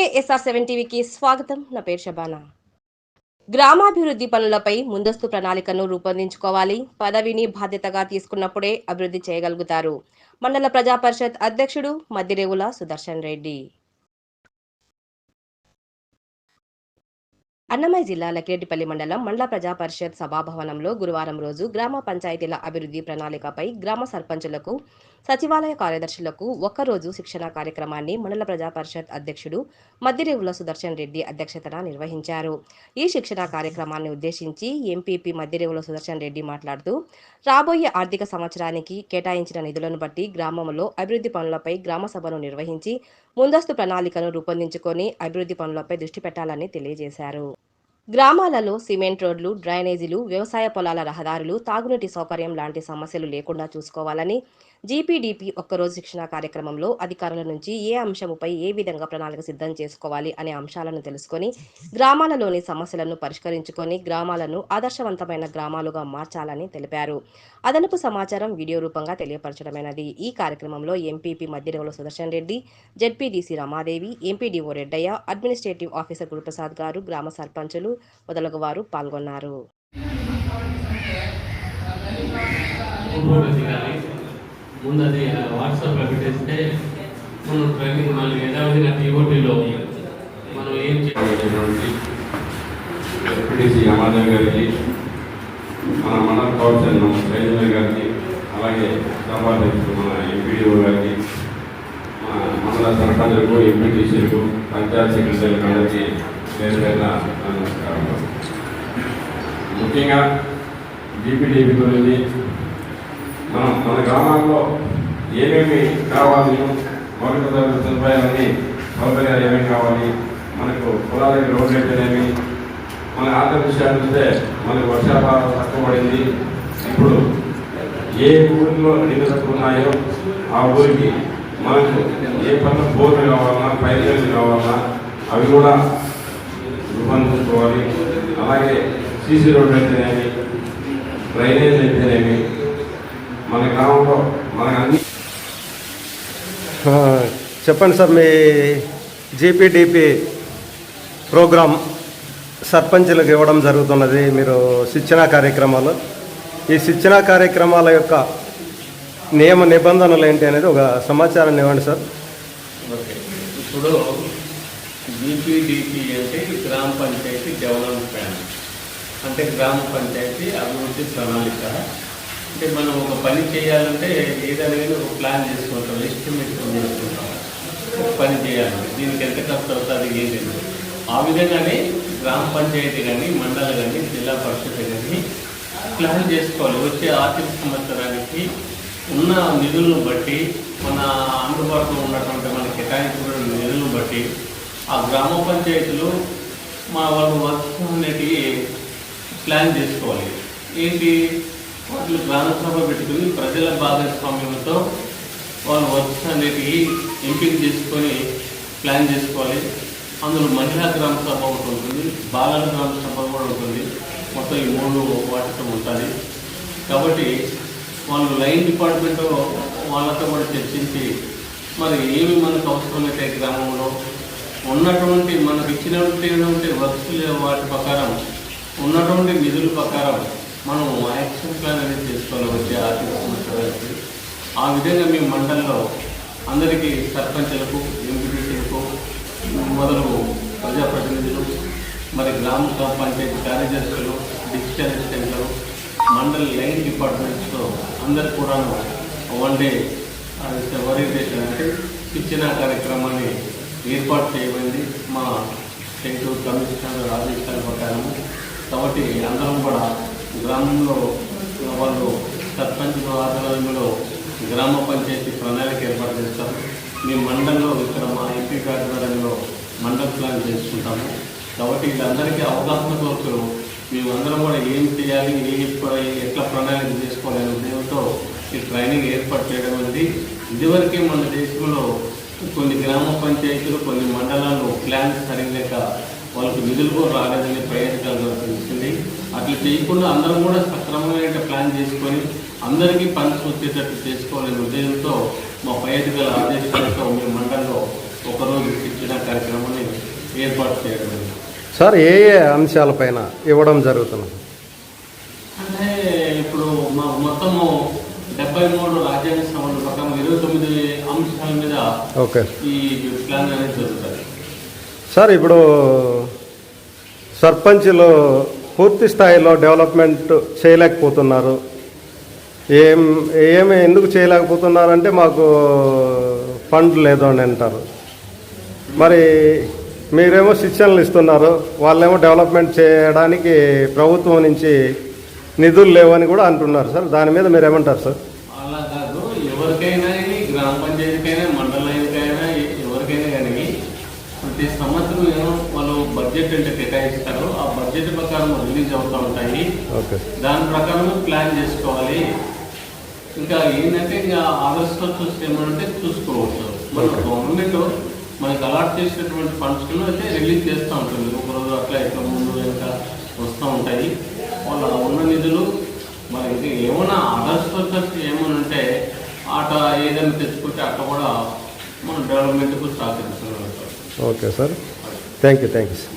నమస్తే SR seven టీవీకి స్వాగతం. నా పేరు షబానా. గ్రామాభివృద్ధి పనులపై ముందస్తు ప్రణాళికను రూపొందించుకోవాలి. పదవిని బాధ్యతగా తీసుకున్నప్పుడే అభివృద్ధి చేయగలుగుతారు. మండల ప్రజా పరిషత్ అధ్యక్షుడు మద్దిరేవుల సుదర్శన్ రెడ్డి. అన్నమయ్య జిల్లా లకిరెడ్డిపల్లి మండలం మండల ప్రజా పరిషత్ సభాభవనంలో గురువారం రోజు గ్రామ పంచాయతీల అభివృద్ధి ప్రణాళికపై గ్రామ సర్పంచులకు సచివాలయ కార్యదర్శులకు ఒక్కరోజు శిక్షణ కార్యక్రమాన్ని మండల ప్రజా పరిషత్ అధ్యక్షుడు మద్దిరేవుల సుదర్శన్ రెడ్డి అధ్యక్షతన నిర్వహించారు. ఈ శిక్షణ కార్యక్రమాన్ని ఉద్దేశించి ఎంపీపీ మద్దిరేవుల సుదర్శన్ రెడ్డి మాట్లాడుతూ రాబోయే ఆర్థిక సంవత్సరానికి కేటాయించిన నిధులను బట్టి గ్రామంలో అభివృద్ధి పనులపై గ్రామ సభను నిర్వహించి ముందస్తు ప్రణాళికను రూపొందించుకొని అభివృద్ధి పనులపై దృష్టి పెట్టాలని తెలియజేశారు. గ్రామాలలో సిమెంట్ రోడ్లు డ్రైనేజీలు వ్యవసాయ పొలాల రహదారులు తాగునీటి సౌకర్యం లాంటి సమస్యలు లేకుండా చూసుకోవాలని జీపీడీపీ ఒక్కరోజు శిక్షణ కార్యక్రమంలో అధికారుల నుంచి ఏ అంశముపై ఏ విధంగా ప్రణాళిక సిద్ధం చేసుకోవాలి అనే అంశాలను తెలుసుకొని గ్రామాలలోని సమస్యలను పరిష్కరించుకొని గ్రామాలను ఆదర్శవంతమైన గ్రామాలుగా మార్చాలని తెలిపారు. అదనపు సమాచారం వీడియో రూపంగా తెలియపరచడమైనది. ఈ కార్యక్రమంలో MPP Madhyarevula Sudarshan Reddy ZPTC Ramadevi MPDO Reddaiah administrative officer Guruprasad గారు గ్రామ సర్పంచులు మొదలగు వారు పాల్గొన్నారు. ఫోటోలు దిగాలి ముందు అది వాట్సాప్లో పెట్టేస్తే మనం ట్రైనింగ్ మనం ఏం చేయాలి చేసినటువంటి ఎంపీటీసీ అమాదేవ్ గారికి మన మండల కౌన్సిల్ శైలజ గారికి అలాగే సభాధ్యక్షుడు మన ఎంపీడీఓ గారికి మన మండల సర్పంచులకు ఎంపీటీసీలకు పంచాయత్ సెక్రటరీలకు అందరికీ పేరు పేరున ముఖ్యంగా జీపీడీపీ గురించి మనం మన గ్రామాల్లో ఏమేమి కావాలి మౌలిక సదుపాయాలని సౌకర్యాలు ఏమేమి కావాలి మనకు పొలాలకి రోడ్లు అయితేనేమి మన ఆర్థిక విషయాలు చూస్తే మనకు వర్షాపాతం తక్కువ పడింది. ఇప్పుడు ఏ ఊరిలో నీళ్ళు తక్కువ ఉన్నాయో ఆ ఊరికి మనకు ఏ పనులు బోర్లు కావాలన్నా పైర్లు కావాలన్నా అవి కూడా రూపొందించుకోవాలి. అలాగే సీసీ రోడ్లు అయితేనేమి డ్రైనేజ్ అయితేనేమి మన గ్రామంలో మనకు అన్ని చెప్పండి సార్ మీ జీపీడీపీ ప్రోగ్రాం సర్పంచులకు ఇవ్వడం జరుగుతున్నది. మీరు శిక్షణా కార్యక్రమాలు. ఈ శిక్షణా కార్యక్రమాల యొక్క నియమ నిబంధనలు ఏంటి అనేది ఒక సమాచారాన్ని ఇవ్వండి సార్. ఓకే. ఇప్పుడు జీపీడీపీ అంటే గ్రామ పంచాయతీ డెవలప్మెంట్ ప్లాన్ అంటే గ్రామ పంచాయతీ అభివృద్ధి ప్రణాళిక. అంటే మనం ఒక పని చేయాలంటే ఏదైనా ఒక ప్లాన్ చేసుకుంటాం ఎస్టిమేట్ చేసుకుంటాం. ఒక పని చేయాలి. దీనికి ఎంత ఖర్చు అవుతుంది ఏంటి ఆ విధంగానే గ్రామ పంచాయతీ కానీ మండలి కానీ జిల్లా పరిషత్ కానీ ప్లాన్ చేసుకోవాలి. వచ్చే ఆర్థిక సంవత్సరానికి ఉన్న నిధులను బట్టి మన అందుబాటులో ఉన్నటువంటి మన కేటాయించిన నిధులను బట్టి ఆ గ్రామ పంచాయతీలు మా వాళ్ళు వర్క్స్ ప్లాన్ చేసుకోవాలి. ఏంటి? వాళ్ళు గ్రామసభ పెట్టుకుని ప్రజల భాగస్వామ్యంతో వాళ్ళు వర్క్స్ అనేటివి ఎంపిక చేసుకొని ప్లాన్ చేసుకోవాలి. అందులో మహిళా గ్రామ సభ ఒకటి ఉంటుంది బాలల గ్రామ సభ కూడా ఉంటుంది. మొత్తం ఈ మూడు వాటితో ఉంటుంది. కాబట్టి వాళ్ళు లైన్ డిపార్ట్మెంట్ వాళ్ళతో కూడా చర్చించి మరి ఏమి మనకు అవసరమైతే గ్రామంలో? ఉన్నటువంటి మనకు ఇచ్చినటువంటి వర్క్స్ వాటి ప్రకారం ఉన్నటువంటి నిధుల ప్రకారం మనం యాక్షన్ ప్లాన్ అనేది చేసుకోవాలి వచ్చే ఆర్థిక సంవత్సరానికి ఆ విధంగా మేము మండలంలో అందరికీ సర్పంచులకు ఎంపీటీసీలకు మొదలు ప్రజాప్రతినిధులు మరి గ్రామ పంచాయతీ కార్యదర్శులు డిజిటల్ అసిస్టెంట్లు మండల్ లైన్ డిపార్ట్మెంట్స్లో అందరు కూడా వన్ డే ఓరియంటేషన్ అంటే ఇచ్చిన కార్యక్రమాన్ని ఏర్పాటు చేయబడింది. మా స్టేట్ కమిషనర్ ఆదేశాల ప్రకారము. కాబట్టి అందరం కూడా గ్రామంలో వాళ్ళు సర్పంచ్ ఆధ్వర్యంలో గ్రామ పంచాయతీ ప్రణాళిక ఏర్పాటు చేస్తారు. మీ మండలంలో ఇక్కడ మా ఎంపీ కార్యాలయంలో మండల ప్లాన్ చేసుకుంటాము. కాబట్టి వీళ్ళందరికీ అవగాహన కొరకు మేమందరం కూడా ఏం చేయాలి ఏ ఎట్లా ప్రణాళిక చేసుకోవాలి అనే ఉద్దేశంతో ఈ ట్రైనింగ్ ఏర్పాటు చేయడం అనేది ఇదివరకే మన దేశంలో కొన్ని గ్రామ పంచాయతీలు కొన్ని మండలాలు ప్లాన్ సరిగ్గా వాళ్ళకి నిధులు కూడా రాలేదని ప్రయత్నాలు తెలిసింది అట్లా చేయకుండా అందరం కూడా సక్రమమైన ప్లాన్ చేసుకొని అందరికీ పని వచ్చేటట్టు చేసుకోవాలనే ఉద్దేశంతో మా పై అధికారుల ఆదేశాలతో మేము మండలంలో ఒక ఒక్కరోజు శిక్షణ కార్యక్రమాన్ని ఏర్పాటు చేయడం సార్ ఏ ఏ అంశాలపైన ఇవ్వడం జరుగుతున్నది అంటే ఇప్పుడు మా మొత్తము డెబ్బై మూడు రాజ్యాంగ సభల ప్రకారం ఇరవై తొమ్మిది అంశాల మీద ఓకే. ఈ ప్లాన్ అనేది జరుగుతుంది. సార్ ఇప్పుడు సర్పంచ్లు పూర్తి స్థాయిలో డెవలప్మెంట్ చేయలేకపోతున్నారు. ఏం ఏమి ఎందుకు చేయలేకపోతున్నారంటే మాకు ఫండ్ లేదు అని అంటారు. మరి మీరేమో శిక్షణలు ఇస్తున్నారు. వాళ్ళేమో డెవలప్మెంట్ చేయడానికి ప్రభుత్వం నుంచి నిధులు లేవని కూడా అంటున్నారు సార్. దాని మీద మీరు ఏమంటారు సార్ అలా కాదు ఎవరికైనా కానీ పంచాయతీకైనా మండలానికైనా ఎ- ఎవరికైనా కానీ ప్రతి సంవత్సరం ఏమో వాళ్ళు బడ్జెట్ అంటే కేటాయిస్తారు. ఆ బడ్జెట్ ప్రకారం రిలీజ్ అవుతూ ఉంటాయి. దాని ప్రకారం ప్లాన్ చేసుకోవాలి. ఇంకా ఏంటంటే ఇంకా ఆదర్శ చూస్తే ఏమంటే చూసుకోవచ్చు. మన. గవర్నమెంట్ మనకి అలాట్ చేసినటువంటి ఫండ్స్ అయితే రిలీజ్ చేస్తూ ఉంటుంది. ఒక రోజు అట్లా ఇట్లా ముందు ఇంకా వస్తూ ఉంటాయి. వాళ్ళ ఉన్న నిధులు మరి ఏమైనా అదర్స్ పర్పస్ ఏమైనా ఏదైనా తెచ్చుకుంటే అట్లా కూడా మనం డెవలప్మెంట్కు సహకరిస్తున్నాం. Okay sir thank you thank you sir